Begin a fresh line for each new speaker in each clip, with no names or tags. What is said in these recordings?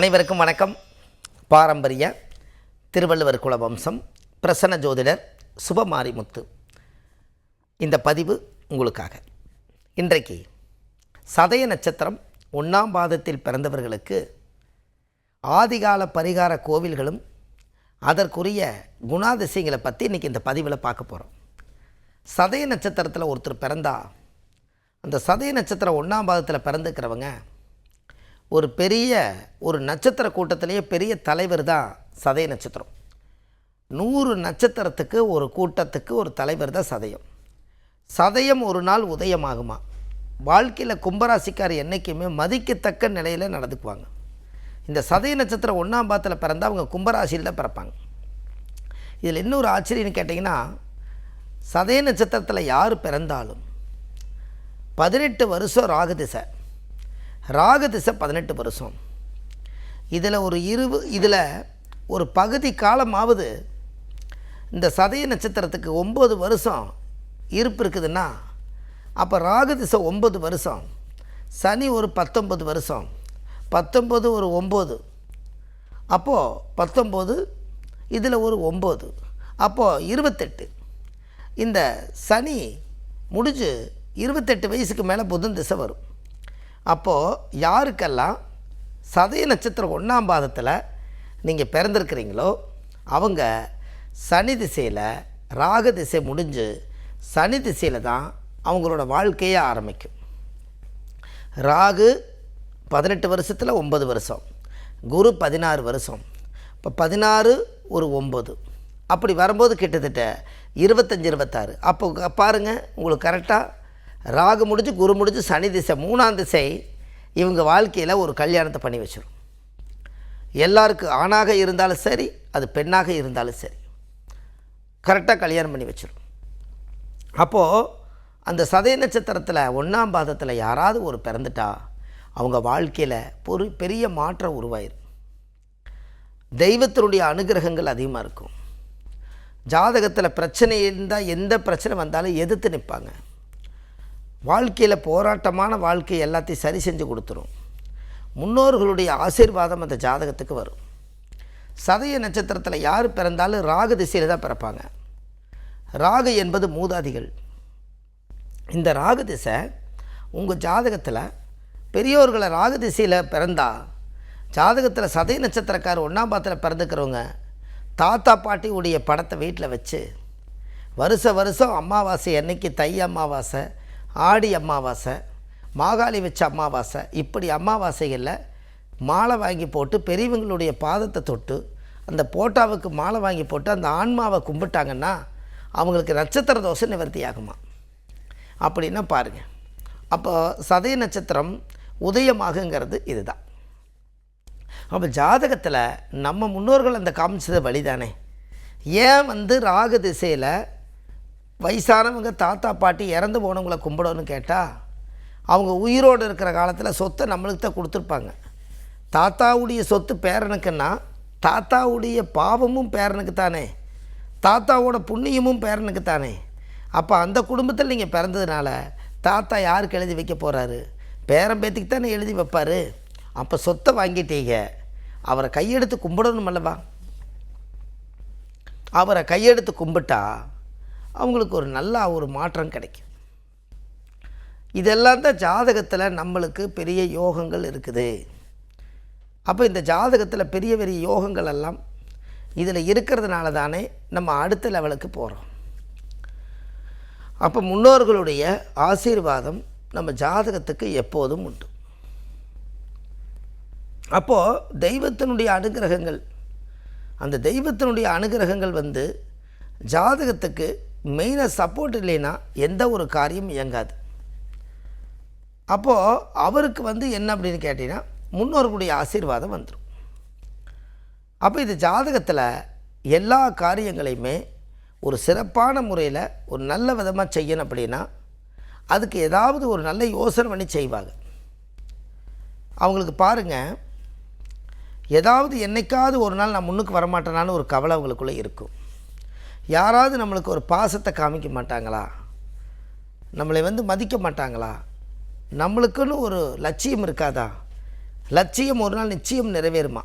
அனைவருக்கும் வணக்கம். பாரம்பரிய திருவள்ளுவர் குலவம்சம் பிரசன்ன ஜோதிடர் சுபமாரிமுத்து. இந்த பதிவு உங்களுக்காக. இன்றைக்கு சதய நட்சத்திரம் ஒன்றாம் பாதத்தில் பிறந்தவர்களுக்கு ஆதிகால பரிகார கோவில்களும் அதற்குரிய குணாதிசயங்களை பற்றி இன்றைக்கி இந்த பதிவில் பார்க்க போகிறோம் சதய நட்சத்திரத்தில் ஒருத்தர் பிறந்தா அந்த சதய நட்சத்திரம் ஒன்றாம் பாதத்தில் பிறந்துக்கிறவங்க ஒரு பெரிய ஒரு நட்சத்திர கூட்டத்திலேயே பெரிய தலைவர் தான் சதய நட்சத்திரம். நூறு நட்சத்திரத்துக்கு ஒரு கூட்டத்துக்கு ஒரு தலைவர் தான் சதயம். சதயம் ஒரு நாள் உதயமாகுமா? வாழ்க்கையில் கும்பராசிக்கார் என்றைக்குமே மதிக்கத்தக்க நிலையில் நடந்துக்குவாங்க. இந்த சதய நட்சத்திரம் ஒன்றாம் பாத்தில் பிறந்தால் அவங்க கும்பராசியில் தான் பிறப்பாங்க. இதில் இன்னொரு ஆச்சரியன்னு கேட்டிங்கன்னா சதய நட்சத்திரத்தில் யார் பிறந்தாலும் பதினெட்டு வருஷம் ராகு திசை. ராகு திசை பதினெட்டு வருஷம். இதில் ஒரு இருவு இதில் ஒரு பகுதி காலமாவது இந்த சதய நட்சத்திரத்துக்கு ஒம்பது வருஷம் இருப்பு இருக்குதுன்னா அப்போ ராகு திசை ஒம்பது வருஷம் சனி ஒரு பத்தொம்பது வருஷம் பத்தொம்பது ஒரு ஒம்பது அப்போது பத்தொம்போது இதில் ஒரு ஒம்பது அப்போது இருபத்தெட்டு. இந்த சனி முடிஞ்சு இருபத்தெட்டு வயசுக்கு மேலே புதன் திசை வரும். அப்போது யாருக்கெல்லாம் சதய நட்சத்திரம் ஒன்றாம் பாதத்தில் நீங்கள் பிறந்திருக்கிறீங்களோ அவங்க சனி திசையில் ராக திசை முடிஞ்சு சனி திசையில் தான் அவங்களோட வாழ்க்கையே ஆரம்பிக்கும். ராகு பதினெட்டு வருஷத்தில் ஒம்பது வருஷம். குரு பதினாறு வருஷம். இப்போ பதினாறு ஒரு ஒம்பது அப்படி வரும்போது கிட்டத்தட்ட இருபத்தஞ்சி இருபத்தாறு. அப்போ பாருங்கள் உங்களுக்கு கரெக்டாக ராகு முடிஞ்சு குரு முடிஞ்சு சனி திசை மூணாம் திசை இவங்க வாழ்க்கையில் ஒரு கல்யாணத்தை பண்ணி வச்சிடும் எல்லாருக்கும் ஆணாக இருந்தாலும் சரி அது பெண்ணாக இருந்தாலும் சரி கரெக்டாக கல்யாணம் பண்ணி வச்சிடும் அப்போது அந்த சதய நட்சத்திரத்தில் ஒன்றாம் பாதத்தில் யாராவது ஒரு பிறந்துட்டா அவங்க வாழ்க்கையில் ஒரு பெரிய மாற்றம் உருவாயிரும். தெய்வத்தினுடைய அனுகிரகங்கள் அதிகமாக இருக்கும். ஜாதகத்தில் பிரச்சனை இருந்தால் எந்த பிரச்சனை வந்தாலும் எதிர்த்து நிற்பாங்க வாழ்க்கையில் போராட்டமான வாழ்க்கை எல்லாத்தையும் சரி செஞ்சு கொடுத்துரும். முன்னோர்களுடைய ஆசீர்வாதம் அந்த ஜாதகத்துக்கு வரும். சதய நட்சத்திரத்தில் யார் பிறந்தாலும் ராகு திசையில் தான் பிறப்பாங்க. ராகு என்பது மூதாதிகள். இந்த ராகு திசை உங்கள் ஜாதகத்தில் பெரியோர்களை ராகு திசையில் பிறந்தா ஜாதகத்தில் சதய நட்சத்திரக்கார் ஒன்றாம் பாத்தில் பிறந்துக்கிறவங்க தாத்தா பாட்டி உடைய படத்தை வீட்டில் வச்சு வருஷ வருஷம் அமாவாசை அன்னைக்கு தை அமாவாசை ஆடி அமாவாசை மாகாளி வச்ச அமாவாசை இப்படி அமாவாசைகளில் மாலை வாங்கி போட்டு பெரியவங்களுடைய பாதத்தை தொட்டு அந்த போட்டாவுக்கு மாலை வாங்கி போட்டு அந்த ஆன்மாவை கும்பிட்டாங்கன்னா அவங்களுக்கு நட்சத்திர தோசை நிவர்த்தி ஆகுமா? அப்படின்னா பாருங்கள் அப்போ சதய நட்சத்திரம் உதயமாகுங்கிறது இதுதான். அப்போ ஜாதகத்தில் நம்ம முன்னோர்கள் அந்த காமிச்சது வழிதானே. ஏன் வந்து ராகு திசையில் வயசானவங்க தாத்தா பாட்டி இறந்து போனவங்கள கும்பிடணும்னு கேட்டால் அவங்க உயிரோடு இருக்கிற காலத்தில் சொத்தை நம்மளுக்கு தான் கொடுத்துருப்பாங்க. தாத்தாவுடைய சொத்து பேரனுக்குன்னா தாத்தாவுடைய பாவமும் பேரனுக்கு தானே. தாத்தாவோட புண்ணியமும் பேரனுக்கு தானே. அப்போ அந்த குடும்பத்தில் நீங்கள் பிறந்ததுனால தாத்தா யாருக்கு எழுதி வைக்க போகிறாரு பேரம்பேத்துக்கு தானே எழுதி வைப்பார்? அப்போ சொத்தை வாங்கிட்டீங்க. அவரை கையெடுத்து கும்பிடணும் அல்லவா அவரை கையெடுத்து கும்பிட்டா அவங்களுக்கு ஒரு நல்ல ஒரு மாற்றம் கிடைக்கும். இதெல்லாம் தான் ஜாதகத்தில் நம்மளுக்கு பெரிய யோகங்கள் இருக்குது. அப்போ இந்த ஜாதகத்தில் பெரிய பெரிய யோகங்கள் எல்லாம் இதில் இருக்கிறதுனால தானே நம்ம அடுத்த லெவலுக்கு போகிறோம் அப்போ முன்னோர்களுடைய ஆசீர்வாதம் நம்ம ஜாதகத்துக்கு எப்போதும் உண்டு. அப்போது தெய்வத்தினுடைய அனுகிரகங்கள் அந்த தெய்வத்தினுடைய அனுகிரகங்கள் வந்து ஜாதகத்துக்கு மெயினாக சப்போர்ட் இல்லைன்னா எந்த ஒரு காரியம் இயங்காது. அப்போது அவருக்கு வந்து என்ன அப்படின்னு கேட்டிங்கன்னா முன்னோர்களுடைய ஆசீர்வாதம் வந்துடும் அப்போ இது ஜாதகத்தில் எல்லா காரியங்களையுமே ஒரு சிறப்பான முறையில் ஒரு நல்ல விதமாக செய்யணும் அப்படின்னா அதுக்கு ஏதாவது ஒரு நல்ல யோசனை பண்ணி செய்வாங்க. அவங்களுக்கு பாருங்கள் ஏதாவது என்னைக்காவது ஒரு நாள் நான் முன்னுக்கு வரமாட்டேனான்னு ஒரு கவலை அவங்களுக்குள்ளே இருக்கும். யாராவது நம்மளுக்கு ஒரு பாசத்தை காமிக்க மாட்டாங்களா? நம்மளை வந்து மதிக்க மாட்டாங்களா? நம்மளுக்குன்னு ஒரு லட்சியம் இருக்காதா? லட்சியம் ஒரு நாள் நிச்சயம் நிறைவேறுமா?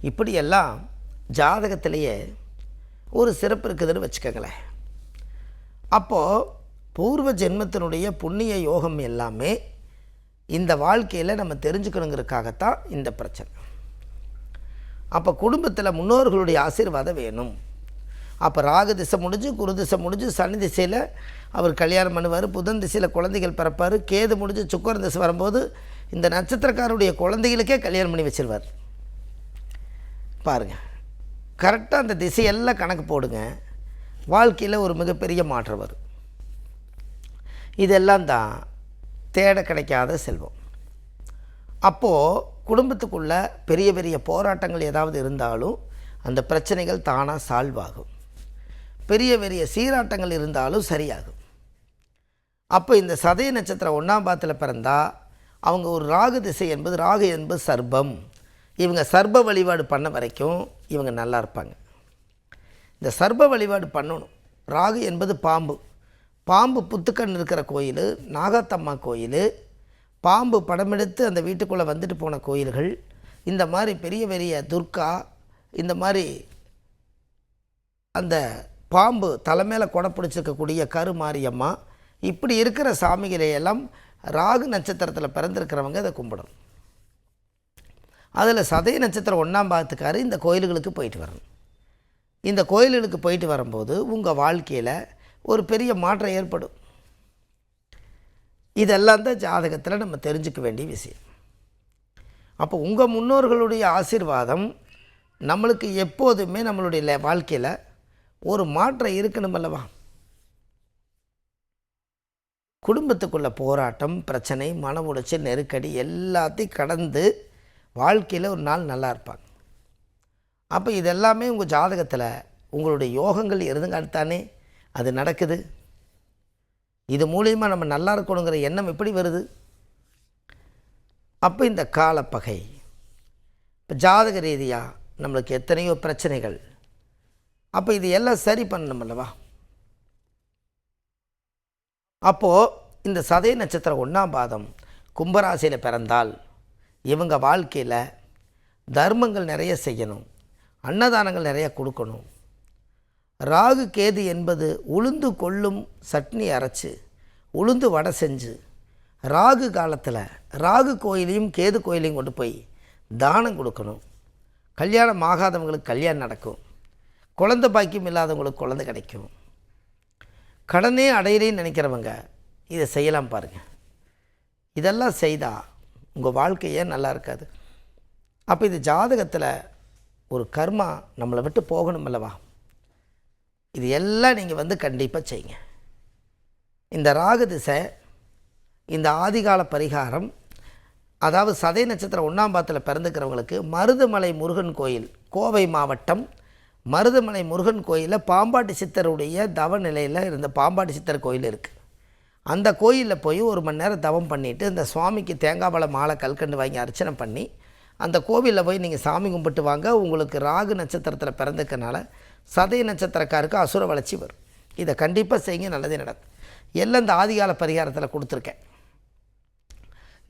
இப்படியெல்லாம் ஜாதகத்திலேயே ஒரு சிறப்பு இருக்குதுன்னு வச்சுக்கோங்களேன். அப்போது பூர்வ ஜென்மத்தினுடைய புண்ணிய யோகம் எல்லாமே இந்த வாழ்க்கையில் நம்ம தெரிஞ்சுக்கணுங்கிறதுக்காகத்தான் இந்த பிரச்சனை. அப்போ குடும்பத்தில் முன்னோர்களுடைய ஆசீர்வாதம் வேணும். அப்போ ராகு திசை முடிஞ்சு குரு திசை முடிஞ்சு சனி திசையில் அவர் கல்யாணம் பண்ணுவார் புதன் திசையில் குழந்தைகள் பிறப்பார் கேது முடிஞ்சு சுக்கரன் திசை வரும்போது இந்த நட்சத்திரக்காரருடைய குழந்தைகளுக்கே கல்யாணம் பண்ணி வச்சிருவார். பாருங்கள் கரெக்டாக அந்த திசையெல்லாம் கணக்கு போடுங்க. வாழ்க்கையில் ஒரு மிகப்பெரிய மாற்றம் வரும். இதெல்லாம் தான் தேட கிடைக்காத செல்வம். அப்போது குடும்பத்துக்குள்ள பெரிய பெரிய போராட்டங்கள் ஏதாவது இருந்தாலும் அந்த பிரச்சனைகள் தானாக சால்வ் ஆகும். பெரிய பெரிய சீராட்டங்கள் இருந்தாலும் சரியாகும். அப்போ இந்த சதய நட்சத்திரம் ஒன்றாம் பாத்தில் பிறந்தால் அவங்க ஒரு ராகு திசை என்பது ராகு என்பது சர்பம் இவங்க சர்ப வழிபாடு பண்ண வரைக்கும் இவங்க நல்லா இருப்பாங்க. இந்த சர்ப வழிபாடு பண்ணணும். ராகு என்பது பாம்பு. பாம்பு புத்துக்கண் இருக்கிற கோயில் நாகாத்தம்மா கோயில் பாம்பு படமெடுத்து அந்த வீட்டுக்குள்ளே வந்துட்டு போன கோயில்கள் இந்த மாதிரி பெரிய பெரிய துர்கா இந்த மாதிரி அந்த பாம்பு தலை மேலே கொடை பிடிச்சிருக்கக்கூடிய கருமாரியம்மா இப்படி இருக்கிற சாமிகளையெல்லாம் ராகு நட்சத்திரத்தில் பிறந்திருக்கிறவங்க அதை கும்பிடணும். அதில் சதய நட்சத்திரம் ஒன்றாம் பாகத்துக்காரு இந்த கோயில்களுக்கு போயிட்டு வரணும். இந்த கோயில்களுக்கு போயிட்டு வரும்போது உங்கள் வாழ்க்கையில் ஒரு பெரிய மாற்றம் ஏற்படும். இதெல்லாம் தான் ஜாதகத்தில் நம்ம தெரிஞ்சுக்க வேண்டிய விஷயம். அப்போ உங்கள் முன்னோர்களுடைய ஆசீர்வாதம் நம்மளுக்கு எப்போதுமே நம்மளுடைய ல- வாழ்க்கையில் ஒரு மாற்றம் இருக்கணும் அல்லவா? குடும்பத்துக்குள்ள போராட்டம் பிரச்சனை மன உளைச்சல் நெருக்கடி எல்லாத்தையும் கடந்து வாழ்க்கையில் ஒரு நாள் நல்லா இருப்பாங்க. அப்போ இதெல்லாமே உங்கள் ஜாதகத்தில் உங்களுடைய யோகங்கள் இருந்துங்காட்டானே அது நடக்குது? இது மூலியமாக நம்ம நல்லா இருக்கணுங்கிற எண்ணம் எப்படி வருது? அப்போ இந்த காலப்பகை. இப்போ ஜாதக ரீதியாக நம்மளுக்கு எத்தனையோ பிரச்சனைகள். அப்போ இது எல்லாம் சரி பண்ணணும் அல்லவா? அப்போது இந்த சதய நட்சத்திரம் ஒன்றாம் பாதம் கும்பராசியில் பிறந்தால் இவங்க வாழ்க்கையில் தர்மங்கள் நிறைய செய்யணும். அன்னதானங்கள் நிறைய கொடுக்கணும். ராகு கேது என்பது உளுந்து கொள்ளும் சட்னி அரைச்சு உளுந்து வடை செஞ்சு ராகு காலத்தில் ராகு கோயிலையும் கேது கோயிலையும் கொண்டு போய் தானம் கொடுக்கணும். கல்யாணம் ஆகாதவங்களுக்கு கல்யாணம் நடக்கும். குழந்தை பாக்கியம் இல்லாதவங்களுக்கு குழந்தை கிடைக்கும். கடனே அடையிறேன்னு நினைக்கிறவங்க இதை செய்யலாம் பாருங்கள் இதெல்லாம் செய்தால் உங்கள் வாழ்க்கையே நல்லா இருக்காது? அப்போ இது ஜாதகத்தில் ஒரு கர்மா நம்மளை விட்டு போகணும் அல்லவா? இது எல்லாம் நீங்கள் வந்து கண்டிப்பாக செய்யுங்க. இந்த ராகு திசை இந்த ஆதிகால பரிகாரம் அதாவது சதய நட்சத்திரம் ஒன்றாம் பாத்தில் பிறந்துக்கிறவங்களுக்கு மருதுமலை முருகன் கோயில் கோவை மாவட்டம் மருதுமலை முருகன் கோயிலில் பாம்பாட்டி சித்தருடைய தவ நிலையில் இருந்த பாம்பாட்டி சித்தர் கோயில் இருக்குது அந்த கோயிலில் போய் ஒரு மணி நேரம் தவம் பண்ணிவிட்டு இந்த சுவாமிக்கு தேங்காய் பழ மாலை கல்கண்டு வாங்கி அர்ச்சனை பண்ணி அந்த கோவிலில் போய் நீங்கள் சாமி கும்பிட்டு வாங்க. உங்களுக்கு ராகு நட்சத்திரத்தில் பிறந்துக்கனால சதய நட்சத்திரக்காருக்கு அசுர வளர்ச்சி வரும். இதை கண்டிப்பாக செய்யுங்க நல்லதே நடக்கும். எல்லாம் இந்த ஆதிகால பரிகாரத்தில் கொடுத்துருக்கேன்.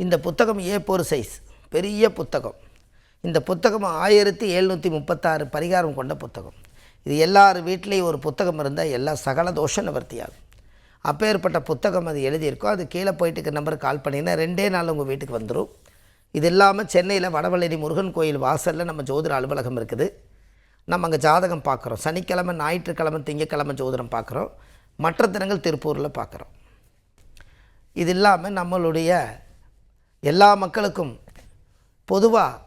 இந்த புத்தகம் ஏ போர் சைஸ் பெரிய புத்தகம். இந்த புத்தகம் ஆயிரத்தி எழுநூற்றி முப்பத்தாறு பரிகாரம் கொண்ட புத்தகம். இது எல்லார் வீட்லேயும் ஒரு புத்தகம் இருந்தால் எல்லா சகல தோஷ நிவர்த்தியாகும். அப்பேற்பட்ட புத்தகம் அது எழுதியிருக்கோம். அது கீழே போயிட்டு இருக்க நம்பருக்கு கால் பண்ணிங்கன்னா ரெண்டே நாள் உங்கள் வீட்டுக்கு வந்துடும் இது இல்லாமல் சென்னையில் வடவள்ளி முருகன் கோயில் வாசலில் நம்ம ஜோதிட அலுவலகம் இருக்குது. நம்ம அங்கே ஜாதகம் பார்க்குறோம். சனிக்கிழமை ஞாயிற்றுக்கிழமை திங்கக்கிழமை ஜோதிடம் பார்க்குறோம். மற்ற தினங்கள் திருப்பூரில் பார்க்குறோம். இது இல்லாமல் நம்மளுடைய எல்லா மக்களுக்கும் பொதுவாக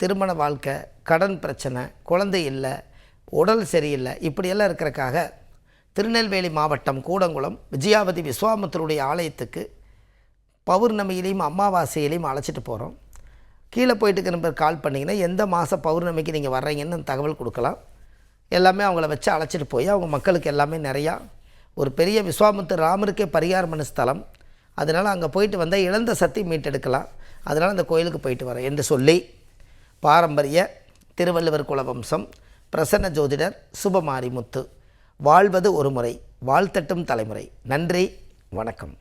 திருமண வாழ்க்கை கடன் பிரச்சனை குழந்தை இல்லை உடல் சரியில்லை இப்படியெல்லாம் இருக்கிறக்காக திருநெல்வேலி மாவட்டம் கூடங்குளம் விஜயாவதி விஸ்வாமித்தருடைய ஆலயத்துக்கு பௌர்ணமியிலையும் அமாவாசையிலையும் அழைச்சிட்டு போகிறோம் கீழே போயிட்டு இருக்கிற நம்பர் கால் பண்ணிங்கன்னா எந்த மாத பௌர்ணமிக்கு நீங்கள் வர்றீங்கன்னு தகவல் கொடுக்கலாம். எல்லாமே அவங்கள வச்சு அழைச்சிட்டு போய் அவங்க மக்களுக்கு எல்லாமே நிறையா ஒரு பெரிய விஸ்வாமுத்து ராமருக்கே பரிகாரமன ஸ்தலம். அதனால் அங்கே போயிட்டு வந்தால் இழந்த சக்தி மீட்டெடுக்கலாம். அதனால் அந்த கோயிலுக்கு போயிட்டு வரேன் என்று சொல்லி பாரம்பரிய திருவள்ளுவர் குலவம்சம் பிரசன்ன ஜோதிடர் சுபமாரிமுத்து. வாழ்வது ஒரு முறை வாழ்த்தட்டும் தலைமுறை. நன்றி வணக்கம்.